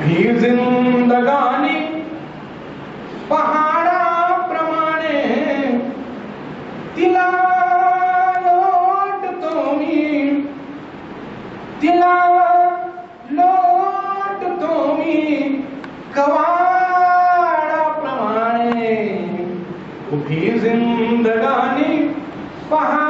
بھی زندگانی پہاڑا پرمانے تلاوٹ تومی تلاوٹ تومی کواڑا پرمانے۔ بھی زندگانی پہاڑا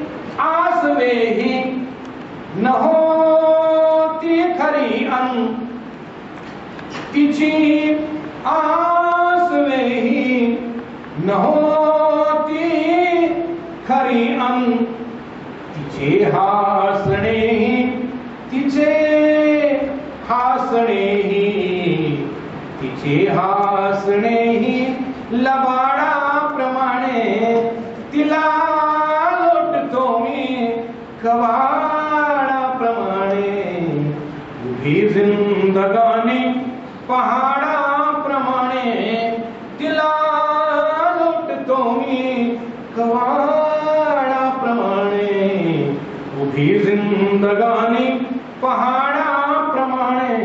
آس میں ہی نہ ہوتی کھری ان۔ کچی آس میں ہی نہ ہوتی کھری ان۔ تیچے ہاسنے ہی، تجھے ہاسنے ہی، تجھے ہاسنے ہی زندگانی پہاڑا پرمانے دلالٹ تومی کواڑا پرمانے ہی زندگانی پہاڑا پرمانے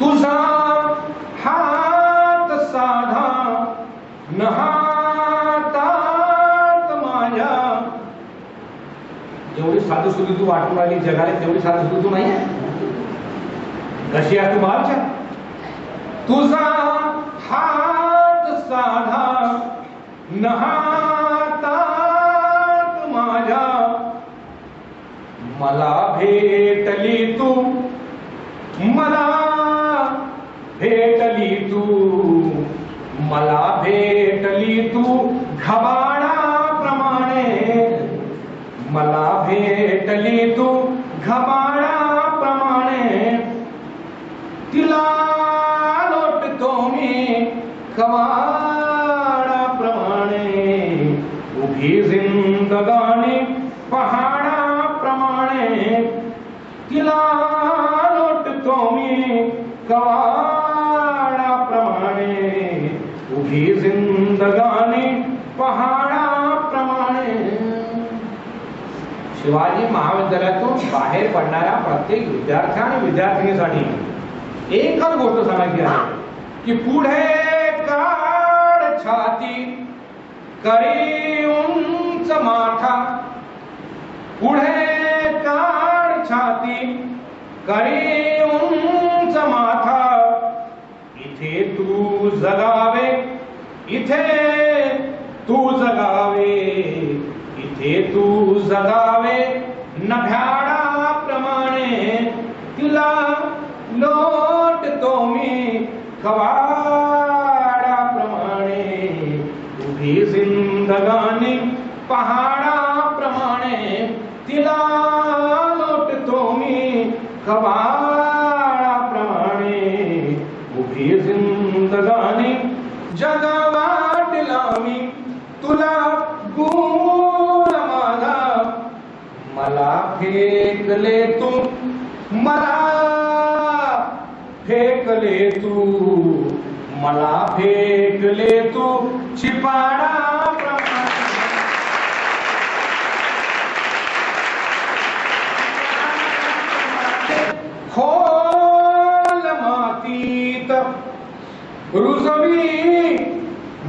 تجا ہاتھ سادھا نہا جگ نہیں کسی ہے ملا ملا تباڑ ملا بھی تباڑ پرند گا پہاڑا پرملا لوٹ تو میڑا پر بھی زندگانی پہاڑ شا باہر پڑنا گوشت سن پاتی کری چاتی کریم تگا تب تھی خباڑ پرانی پہاڑا پرنے تیلا لوٹ تو میوڑا پر ڈالا پھینک لے تم ملا پھینک لے تو، ملا پھینک لے تو، چھپاڑا کھول ماتی تک روزمی